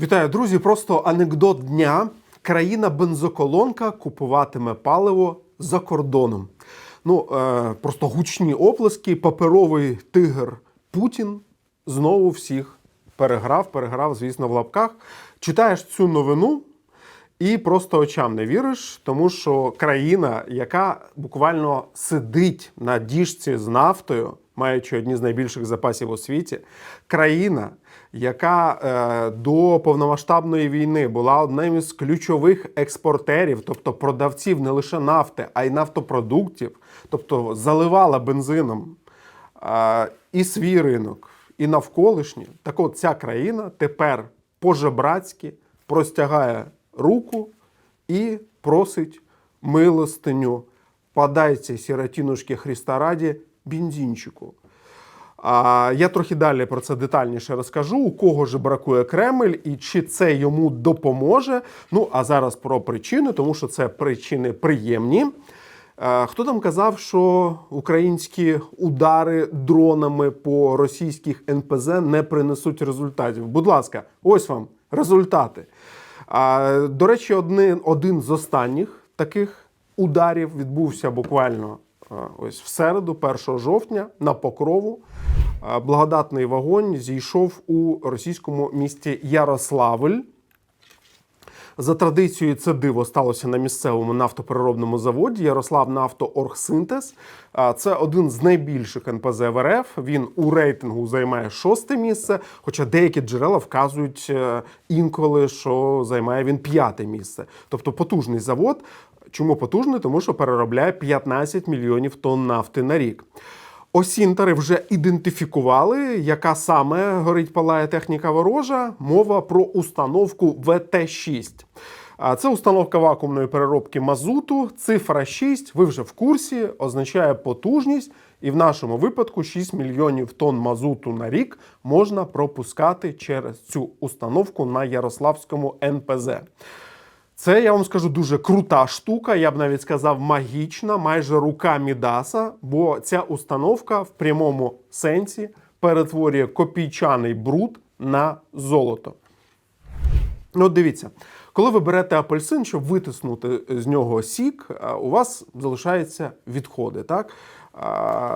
Вітаю, друзі! Просто анекдот дня. Країна бензоколонка купуватиме паливо за кордоном. Ну, е, просто гучні оплески, паперовий тигр Путін знову всіх переграв, переграв, звісно, в лапках. Читаєш цю новину і просто очам не віриш, тому що країна, яка буквально сидить на діжці з нафтою, маючи одні з найбільших запасів у світі, країна, яка е, до повномасштабної війни була одним із ключових експортерів, тобто продавців не лише нафти, а й нафтопродуктів, тобто заливала бензином е, і свій ринок, і навколишні. Так от ця країна тепер по-жебрацьки простягає руку і просить милостиню. Подайте сиротінушки Христа раді бензинчику. А я трохи далі про це детальніше розкажу, у кого ж бракує Кремль і чи це йому допоможе. Ну а зараз про причини, тому що це причини приємні. Е, Хто там казав, що українські удари дронами по російських НПЗ не принесуть результатів? Будь ласка, ось вам результати. До речі, один, один з останніх таких ударів відбувся буквально а, ось в середу, 1 жовтня, на покрову. Благодатний вогонь зійшов у російському місті Ярославль. За традицією, це диво сталося на місцевому нафтопереробному заводі Ярослав Нафтооргсинтез. Це один з найбільших НПЗ в РФ. Він у рейтингу займає шосте місце. Хоча деякі джерела вказують е, інколи, що займає він п'яте місце. Тобто потужний завод. Чому потужний? Тому що переробляє 15 мільйонів тонн нафти на рік. Осінтери вже ідентифікували, яка саме горить палає техніка ворожа. Мова про установку ВТ-6. Це установка вакуумної переробки мазуту. Цифра 6, ви вже в курсі, означає потужність, і в нашому випадку 6 мільйонів тонн мазуту на рік можна пропускати через цю установку на Ярославському НПЗ. Це я вам скажу дуже крута штука, я б навіть сказав магічна, майже рука Мідаса, бо ця установка в прямому сенсі перетворює копійчаний бруд на золото. Ну, от дивіться, коли ви берете апельсин, щоб витиснути з нього сік, у вас залишаються відходи, так?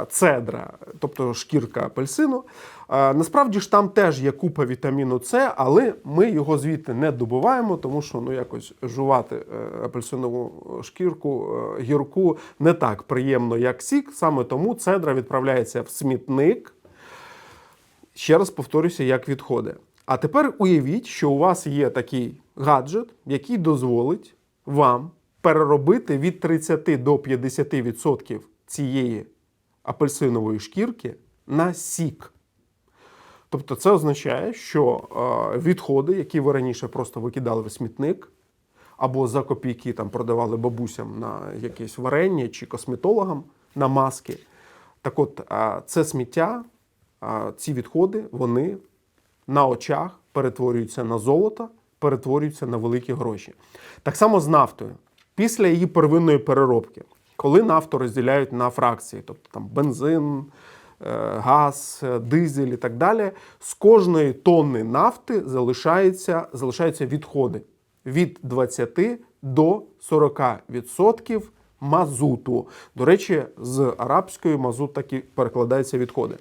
Цедра, тобто шкірка апельсину. Насправді ж там теж є купа вітаміну С, але ми його звідти не добуваємо, тому що ну якось жувати е, апельсинову шкірку е, гірку не так приємно, як сік. Саме тому цедра відправляється в смітник. Ще раз повторюся, як відходи. А тепер уявіть, що у вас є такий гаджет, який дозволить вам переробити від 30 до 50% цієї апельсинової шкірки на сік. Тобто це означає, що е, відходи, які ви раніше просто викидали в смітник, або за копійки там продавали бабусям на якесь варення чи косметологам на маски. Так от, е, це сміття, е, ці відходи, вони на очах перетворюються на золото, перетворюються на великі гроші. Так само з нафтою. Після її первинної переробки, коли нафту розділяють на фракції, тобто там бензин, е, газ, е, дизель і так далі, з кожної тонни нафти залишаються, залишаються відходи від 20 до 40% мазуту. До речі, з арабської мазут так і перекладається відходи.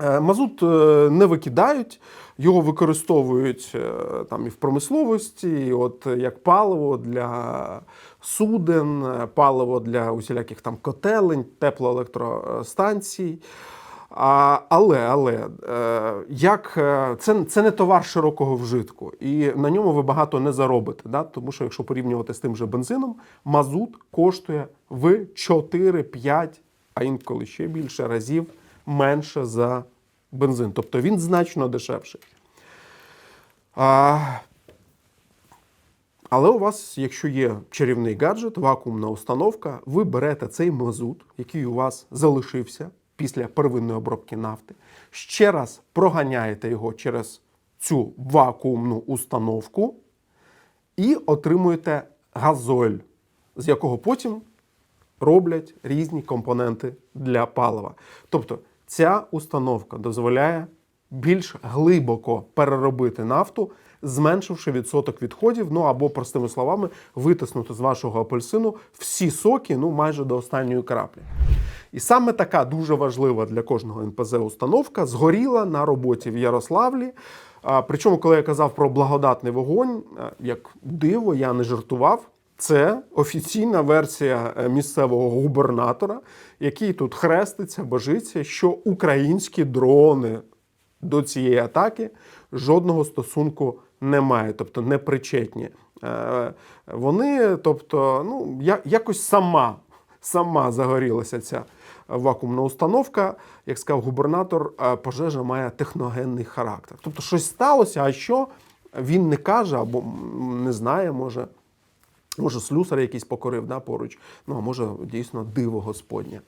Е, Мазут е, не викидають, його використовують е, там і в промисловості, і от як паливо для суден, паливо для усіляких там котелень, теплоелектростанцій. А, але але як це, це не товар широкого вжитку, і на ньому ви багато не заробите. Да? Тому що якщо порівнювати з тим же бензином, мазут коштує в 4-5, а інколи ще більше разів менше за бензин. Тобто він значно дешевший. А, але у вас, якщо є чарівний гаджет, вакуумна установка, ви берете цей мазут, який у вас залишився після первинної обробки нафти, ще раз проганяєте його через цю вакуумну установку і отримуєте газоль, з якого потім роблять різні компоненти для палива. Тобто ця установка дозволяє більш глибоко переробити нафту зменшивши відсоток відходів, ну або простими словами, витиснути з вашого апельсину всі соки, ну майже до останньої краплі. І саме така дуже важлива для кожного НПЗ установка згоріла на роботі в Ярославлі. Причому, коли я казав про благодатний вогонь, як диво, я не жартував. Це офіційна версія е, місцевого губернатора, який тут хреститься, божиться, що українські дрони до цієї атаки жодного стосунку не мають, тобто не причетні. Е, Вони, тобто, ну, якось сама, сама загорілася ця вакуумна установка. Як сказав губернатор, е, пожежа має техногенний характер. Тобто щось сталося, а що він не каже або не знає, може. Може, слюсар якийсь покорив да, поруч, ну а може дійсно диво Господнє.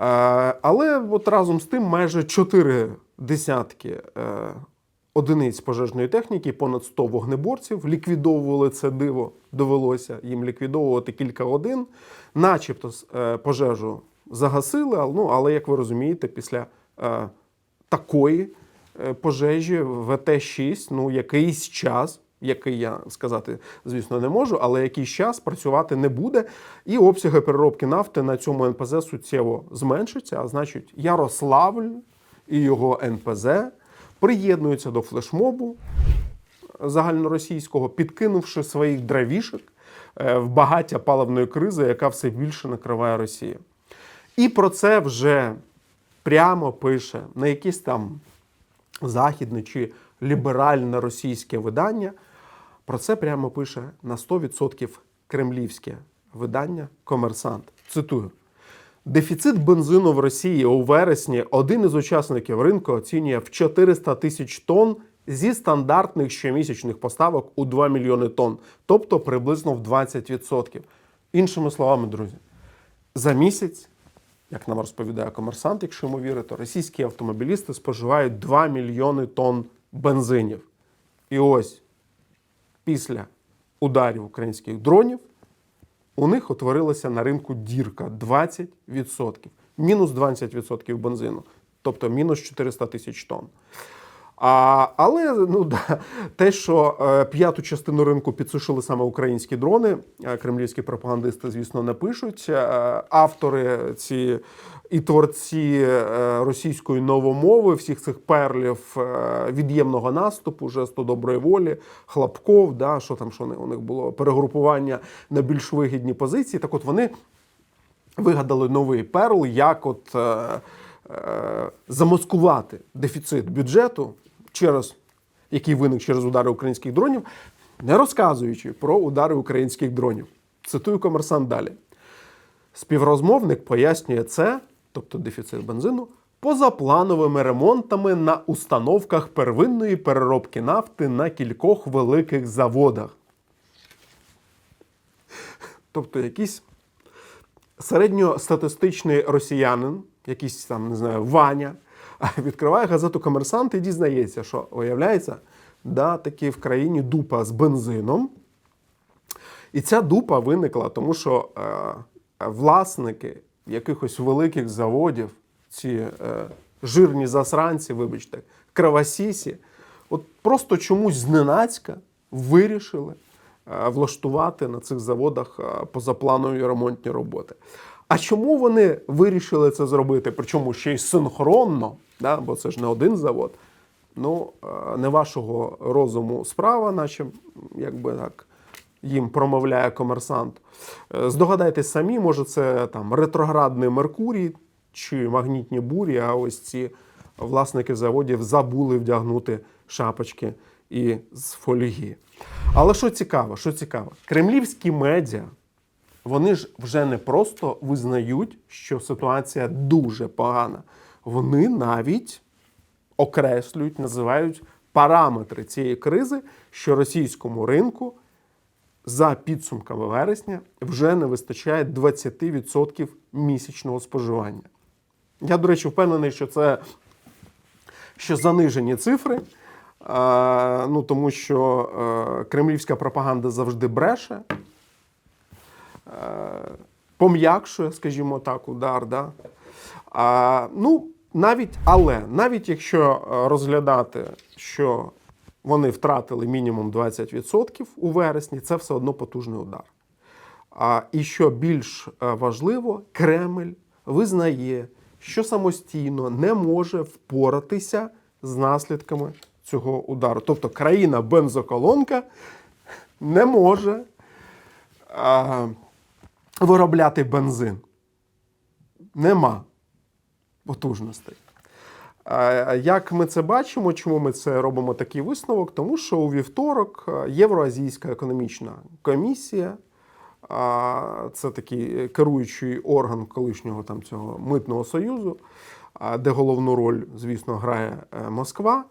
Е, але от разом з тим майже чотири десятки е, одиниць пожежної техніки, понад 100 вогнеборців ліквідовували це диво. Довелося їм ліквідовувати кілька годин, начебто е, пожежу загасили, ну, але як ви розумієте, після такої пожежі ВТ-6, ну якийсь час, який я сказати, звісно, не можу, але якийсь час працювати не буде, і обсяги переробки нафти на цьому НПЗ суттєво зменшаться. А значить, Ярославль і його НПЗ приєднуються до флешмобу загальноросійського, підкинувши своїх дровішек е, в багаття паливної кризи, яка все більше накриває Росію. І про це вже прямо пише не якесь там західне чи ліберальне російське видання. Про це прямо пише на 100% кремлівське видання Комерсант. Цитую. Дефіцит бензину в Росії у вересні один із учасників ринку оцінює в 400 тисяч тонн зі стандартних щомісячних поставок у 2 мільйони тонн, тобто приблизно в 20%. Іншими словами, друзі, за місяць, як нам розповідає комерсант, якщо йому вірити, російські автомобілісти споживають 2 мільйони тонн бензинів. І ось після ударів українських дронів у них утворилася на ринку дірка 20%. Мінус 20% бензину, тобто мінус 400 тисяч тонн. А, але ну, да, те, що е, п'яту частину ринку підсушили саме українські дрони, е, кремлівські пропагандисти, звісно, не пишуть. Е, автори ці і творці е, російської новомови, всіх цих перлів е, від'ємного наступу, жесту доброї волі, Хлопков, да, що там що у них було перегрупування на більш вигідні позиції. Так от вони вигадали новий перл, як от е, е, замаскувати дефіцит бюджету, через, який виник через удари українських дронів, не розказуючи про удари українських дронів. Цитую комерсант далі. Співрозмовник пояснює це, тобто дефіцит бензину, позаплановими ремонтами на установках первинної переробки нафти на кількох великих заводах. Тобто якийсь середньостатистичний росіянин, якийсь там, не знаю, Ваня, відкриває газету Комерсант і дізнається, що виявляється, да, таки в країні дупа з бензином. І ця дупа виникла, тому що е, власники якихось великих заводів, ці е, жирні засранці, вибачте, кровосісі, от просто чомусь зненацька вирішили е, влаштувати на цих заводах е, позапланові ремонтні роботи. А чому вони вирішили це зробити? Причому ще й синхронно, да, бо це ж не один завод. Ну, е, не вашого розуму справа, наче якби так їм промовляє комерсант. Е, Здогадайтесь самі, може, це там ретроградний Меркурій чи магнітні бурі, а ось ці власники заводів забули вдягнути шапочки і з фольги. Але що цікаво, що цікаво, кремлівські медіа, вони ж вже не просто визнають, що ситуація дуже погана. Вони навіть окреслюють, називають параметри цієї кризи, що російському ринку за підсумками вересня вже не вистачає 20% місячного споживання. Я, до речі, впевнений, що це що занижені цифри, е, ну, тому що е, кремлівська пропаганда завжди бреше, пом'якшує, скажімо так, удар. Да? А, ну, навіть, але навіть якщо е, розглядати, що вони втратили мінімум 20% у вересні, це все одно потужний удар. А, і що більш е, важливо, Кремль визнає, що самостійно не може впоратися з наслідками цього удару. Тобто країна бензоколонка не може а, виробляти бензин. Нема потужностей. Як ми це бачимо, чому ми це робимо такий висновок? Тому що у вівторок е, Євроазійська економічна комісія, це такий керуючий орган колишнього там цього митного союзу, де головну роль, звісно, грає е, Москва.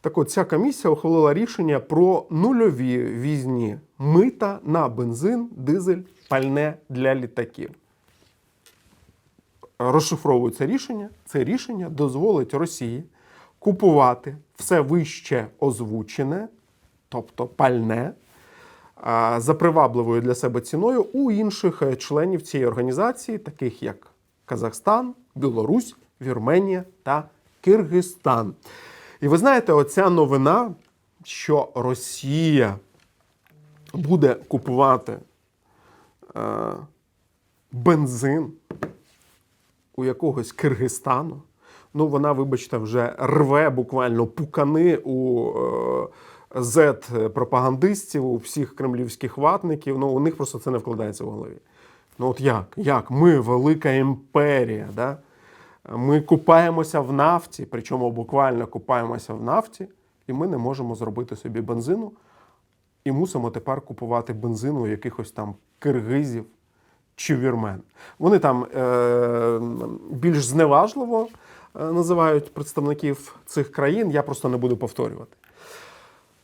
Так от ця комісія ухвалила рішення про нульові візні мита на бензин, дизель, пальне для літаків розшифровується рішення. Це рішення дозволить Росії купувати все вище озвучене, тобто пальне, за привабливою для себе ціною у інших членів цієї організації, таких як Казахстан, Білорусь, Вірменія та Киргизстан. І ви знаєте, оця новина, що Росія буде купувати бензин у якогось Киргизстану. Ну, вона, вибачте, вже рве буквально пукани у е, зет-пропагандистів, у всіх кремлівських ватників. Ну, у них просто це не вкладається в голові. Ну, от як? Як? Ми велика імперія, да? ми купаємося в нафті, причому буквально купаємося в нафті, і ми не можемо зробити собі бензину. І мусимо тепер купувати бензин у якихось там киргизів чи вірмен. Вони там е, більш зневажливо е, називають представників цих країн. Я просто не буду повторювати.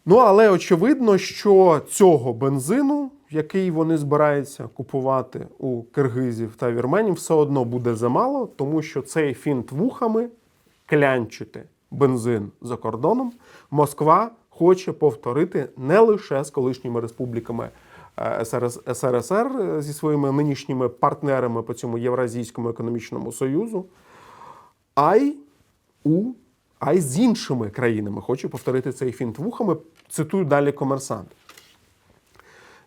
Ну, але очевидно, що цього бензину, який вони збираються купувати у киргизів та вірменів, все одно буде замало, тому що цей фінт вухами клянчити бензин за кордоном Москва хоче повторити не лише з колишніми республіками СРСР е, зі своїми нинішніми партнерами по цьому Євразійському економічному союзу, а й у а й з іншими країнами. Хочу повторити цей фінт вухами. Цитую далі комерсант.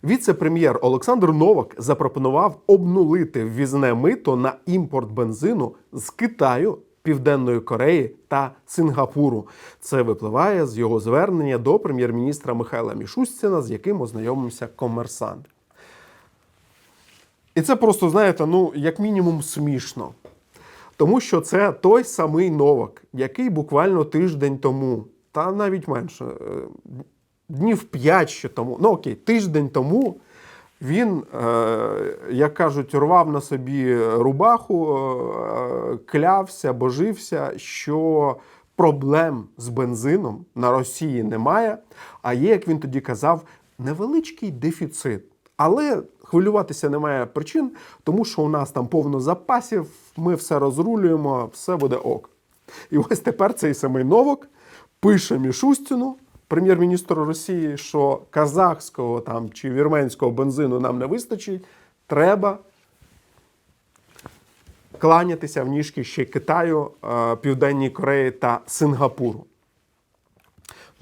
Віце-прем'єр Олександр Новак запропонував обнулити ввізне мито на імпорт бензину з Китаю, Південної Кореї та Сингапуру. Це випливає з його звернення до прем'єр-міністра Михайла Мішустіна, з яким ознайомився комерсант. І це просто, знаєте, ну, як мінімум, смішно. Тому що це той самий Новак, який буквально тиждень тому, та навіть менше, е, днів 5 ще тому, ну окей, тиждень тому він, е, як кажуть, рвав на собі рубаху, е, клявся, божився, що проблем з бензином на Росії немає. А є, як він тоді казав, невеличкий дефіцит. Але хвилюватися немає причин, тому що у нас там повно запасів, ми все розрулюємо, все буде ок. І ось тепер цей самий Новок пише Мішустіну, прем'єр-міністру Росії, що казахського там чи вірменського бензину нам не вистачить, треба кланятися в ніжки ще Китаю, е, Південній Кореї та Сингапуру.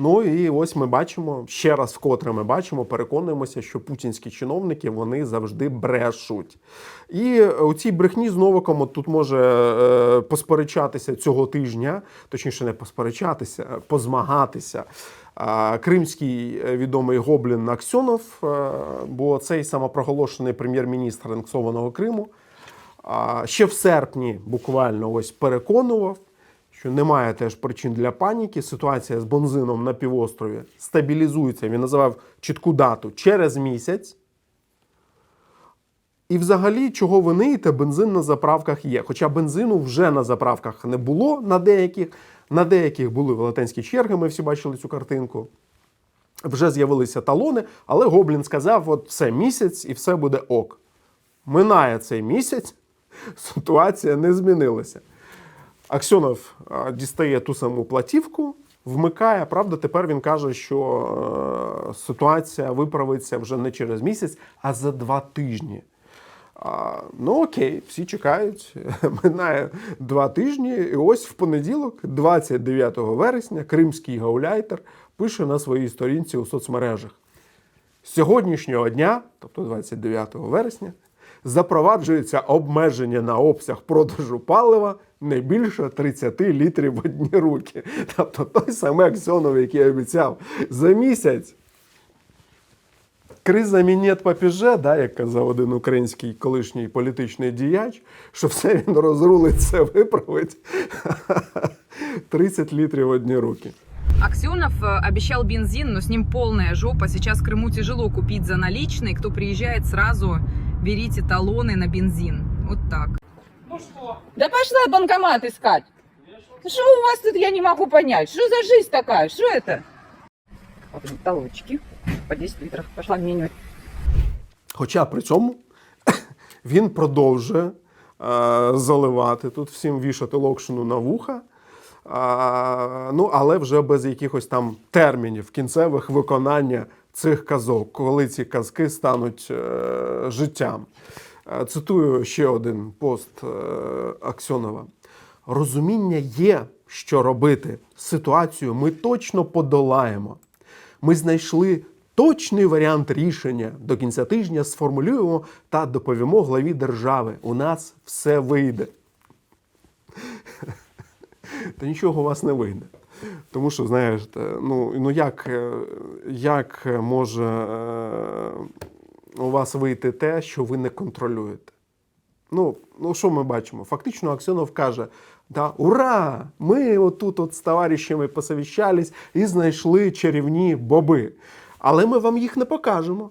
Ну і ось ми бачимо ще раз, вкотре ми бачимо, переконуємося, що путінські чиновники вони завжди брешуть. І у цій брехні з Новаком от тут може е, посперечатися цього тижня, точніше, не посперечатися, позмагатися. Кримський е, відомий гоблін Аксьонов, е, бо цей самопроголошений прем'єр-міністр анексованого Криму. Ще в серпні буквально ось переконував, що немає теж причин для паніки. Ситуація з бензином на півострові стабілізується. Він називав чітку дату через місяць. І взагалі, чого виниєте, бензин на заправках є. Хоча бензину вже на заправках не було на деяких, на деяких були велетенські черги, ми всі бачили цю картинку. Вже з'явилися талони, але Гоблін сказав: от все місяць і все буде ок. Минає цей місяць, ситуація не змінилася. Аксьонов дістає ту саму платівку, вмикає. Правда, тепер він каже, що е, ситуація виправиться вже не через місяць, а за два тижні. А, ну окей, всі чекають. Минає два тижні. І ось в понеділок, 29 вересня, кримський гауляйтер пише на своїй сторінці у соцмережах. З сьогоднішнього дня, тобто 29 вересня, запроваджується обмеження на обсяг продажу палива не більше 30 літрів в одні руки. Тобто той самий Аксьонов, який обіцяв за місяць. Криза мінет папіже, да, як казав один український колишній політичний діяч, що все він розрулить, все виправить. 30 літрів в одні руки. Аксенов э, обещал бензин, но с ним полная жопа. Сейчас в Крыму тяжело купить за наличные. Кто приезжает, сразу берите талоны на бензин. Вот так. Да пошла банкомат искать. Что у вас тут, я не могу понять. Что за жизнь такая? Что это? Вот они, по 10 литров. Пошла менять. Хоча при цьому він продовжує е, заливати тут всім вішати локшину на вуха. А, ну, але вже без якихось там термінів кінцевих виконання цих казок, коли ці казки стануть е, життям. Е, Цитую ще один пост е, Аксьонова. Розуміння є, що робити. Ситуацію ми точно подолаємо. Ми знайшли точний варіант рішення. До кінця тижня сформулюємо та доповімо главі держави. У нас все вийде. Та нічого у вас не вийде. Тому що, знаєте, ну, ну як, е, як може е, у вас вийти те, що ви не контролюєте? Ну, ну що ми бачимо? Фактично, Аксьонов каже: да, ура! Ми отут от з товаришами посовіщались і знайшли чарівні боби. Але ми вам їх не покажемо,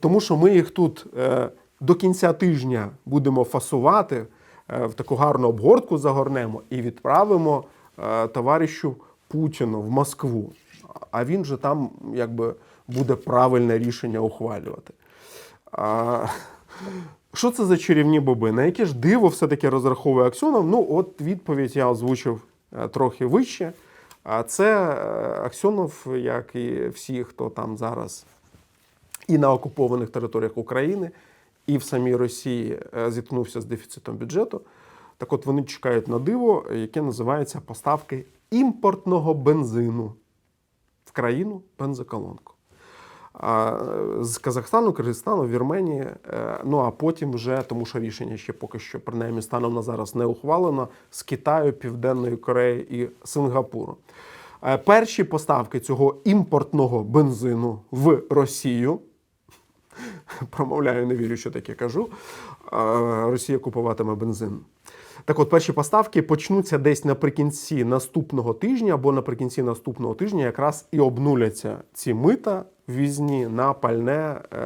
тому що ми їх тут е, до кінця тижня будемо фасувати, е, в таку гарну обгортку загорнемо і відправимо е, товаришу Путіну в Москву. А він же там якби буде правильне рішення ухвалювати. А, що це за чарівні боби? На яке ж диво все-таки розраховує Аксьонов? Ну, от відповідь я озвучив е, трохи вище. А це е, Аксьонов, як і всі, хто там зараз і на окупованих територіях України, і в самій Росії е, зіткнувся з дефіцитом бюджету. Так от вони чекають на диво, яке називається поставки імпортного бензину в країну бензоколонку. А, З Казахстану, Киргизстану, Вірменії, е, ну а потім вже, тому що рішення ще поки що, принаймні, станом на зараз не ухвалено, з Китаю, Південної Кореї і Сингапуру. Е, Перші поставки цього імпортного бензину в Росію. Промовляю, не вірю, що таке кажу. е, Росія купуватиме бензин. Так от, перші поставки почнуться десь наприкінці наступного тижня або наприкінці наступного тижня якраз і обнуляться ці мита ввізні на пальне е,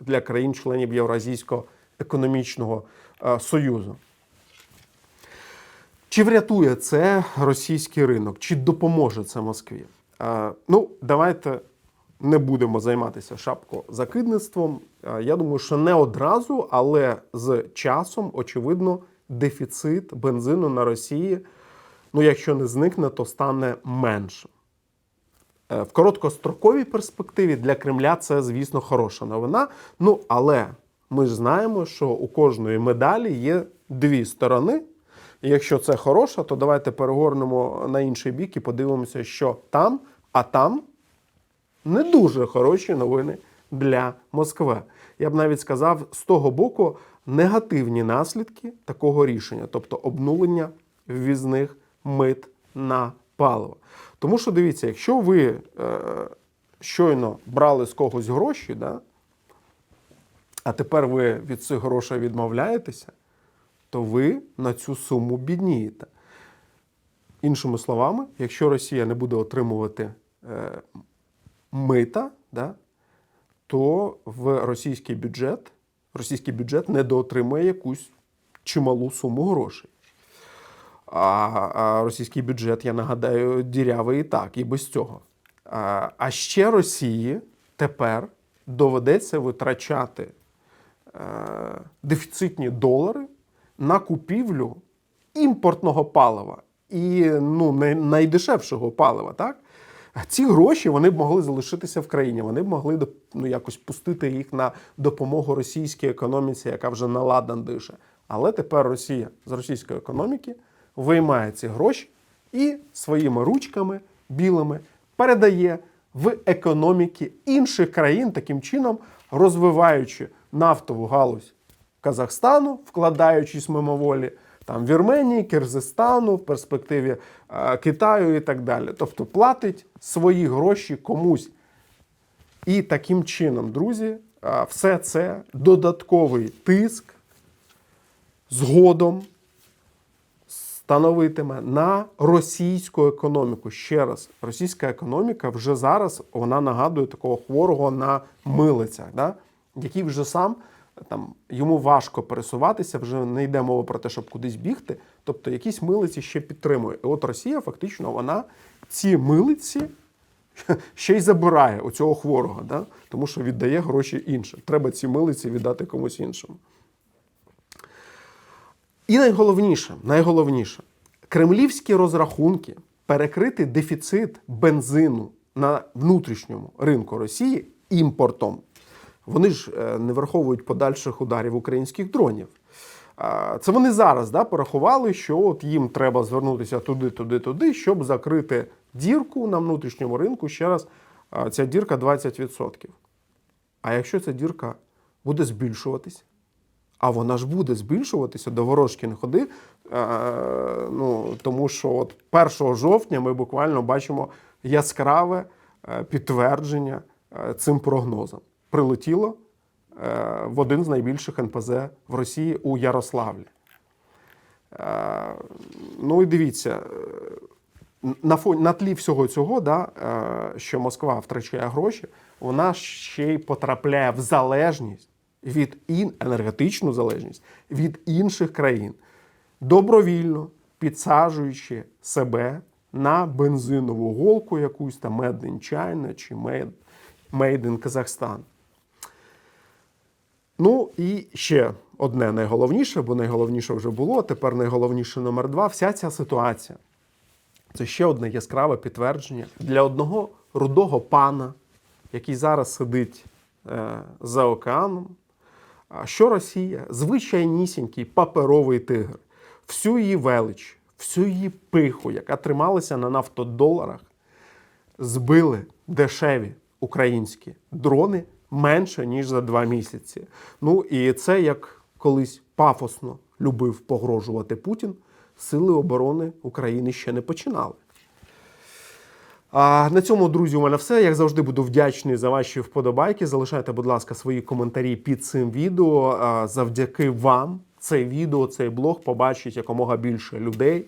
для країн-членів Євразійського економічного е, союзу. Чи врятує це російський ринок? Чи допоможе це Москві? Е, Ну, давайте не будемо займатися шапкозакидництвом. Я думаю, що не одразу, але з часом, очевидно, дефіцит бензину на Росії, ну, якщо не зникне, то стане меншим. Е, В короткостроковій перспективі для Кремля це, звісно, хороша новина. Ну, але ми ж знаємо, що у кожної медалі є дві сторони. І якщо це хороша, то давайте перегорнемо на інший бік і подивимося, що там, а там не дуже хороші новини для Москви. Я б навіть сказав, з того боку негативні наслідки такого рішення, тобто обнулення ввізних мит на паливо. Тому що дивіться, якщо ви е, щойно брали з когось гроші, да, а тепер ви від цих грошей відмовляєтеся, то ви на цю суму біднієте. Іншими словами, якщо Росія не буде отримувати е, мита, да, то в російський бюджет, російський бюджет недоотримує якусь чималу суму грошей. А, російський бюджет, я нагадаю, дірявий і так, і без цього. А, а ще Росії тепер доведеться витрачати е, дефіцитні долари на купівлю імпортного палива і ну, найдешевшого палива. Так? Ці гроші вони б могли залишитися в країні, вони б могли ну, якось пустити їх на допомогу російській економіці, яка вже наладан дише. Але тепер Росія з російської економіки виймає ці гроші і своїми ручками білими передає в економіки інших країн, таким чином розвиваючи нафтову галузь Казахстану, вкладаючись мимоволі там Вірменії, Киргизстану, в перспективі е, Китаю і так далі. Тобто платить свої гроші комусь. І таким чином, друзі, е, все це додатковий тиск згодом становитиме на російську економіку. Ще раз, російська економіка вже зараз вона нагадує такого хворого на милицях, да? який вже сам там йому важко пересуватися, вже не йде мова про те, щоб кудись бігти. Тобто якісь милиці ще підтримує. І от Росія фактично вона ці милиці ще й забирає у цього хворого, да? тому що віддає гроші іншим. Треба ці милиці віддати комусь іншому. І найголовніше, найголовніше, кремлівські розрахунки перекрити дефіцит бензину на внутрішньому ринку Росії імпортом. Вони ж е, не враховують подальших ударів українських дронів. Це вони зараз да, порахували, що от їм треба звернутися туди, туди, туди, щоб закрити дірку на внутрішньому ринку. Ще раз, ця дірка 20%. А якщо ця дірка буде збільшуватись, а вона ж буде збільшуватися до ворожки не ходи. Е, ну, тому що от 1 жовтня ми буквально бачимо яскраве е, підтвердження цим прогнозам. Прилетіло е, в один з найбільших НПЗ в Росії у Ярославлі. Е, ну і дивіться, е, на фоні на тлі всього цього, да, що Москва втрачає гроші, вона ще й потрапляє в залежність від ін, енергетичну залежність від інших країн, добровільно підсаджуючи себе на бензинову голку якусь там in China чи in Kazakhstan. Ну і ще одне найголовніше, бо найголовніше вже було. Тепер найголовніше номер два. Вся ця ситуація це ще одне яскраве підтвердження для одного рудого пана, який зараз сидить е, за океаном. а Що Росія звичайнісінький паперовий тигр, всю її велич, всю її пиху, яка трималася на нафтодоларах, збили дешеві українські дрони менше ніж за два місяці. Ну і це як колись пафосно любив погрожувати Путін. Сили оборони України ще не починали. А на цьому, друзі, у мене все. Як завжди, буду вдячний за ваші вподобайки. Залишайте, будь ласка, свої коментарі під цим відео. Завдяки вам це відео, цей блог побачить якомога більше людей.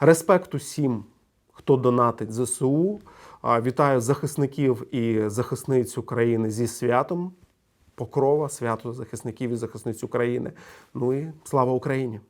Респект усім, хто донатить ЗСУ. Вітаю захисників і захисниць України зі святом. Покрова, свято захисників і захисниць України. Ну і слава Україні!